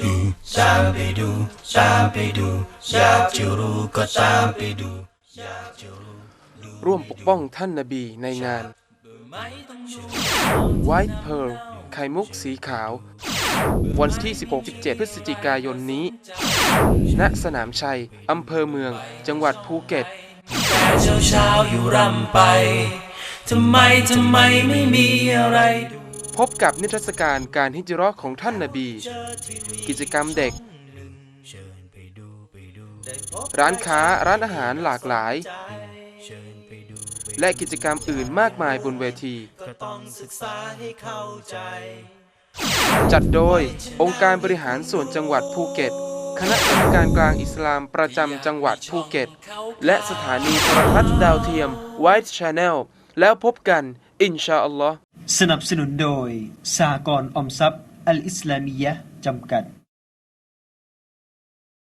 ดูตามไปดูตามไปดูอยากจะรู้ก็ตามไปดูร่วมปกป้องท่านนบีในงาน White Pearl ไข่มุกสีขาว วันที่ 16-17 พฤศจิกายนนี้ ณ สนามชัย อำเภอเมือง จังหวัดภูเก็ตแต่เช้าเช้าๆอยู่รำไป ทำไม ทำไมไม่มีอะไรดู พบกับนิทรรศการการฮิจราะของท่านนบี กิจกรรมเด็ก ร้านค้าร้านอาหารหลากหลาย และกิจกรรมอื่นมากมายบนเวทีจจัดโดยองค์การบริหารส่วนจังหวัดภูเก็ต คณะกรรมการกลางอิสลามประจำจังหวัดภูเก็ต และสถานีโทรทัศน์ดาวเทียม White Channel แล้วพบกัน อินชาอัลลอฮ์ สนับสนุนโดยสหกรณ์ออมทรัพย์ อัลอิสลามียะจำกัด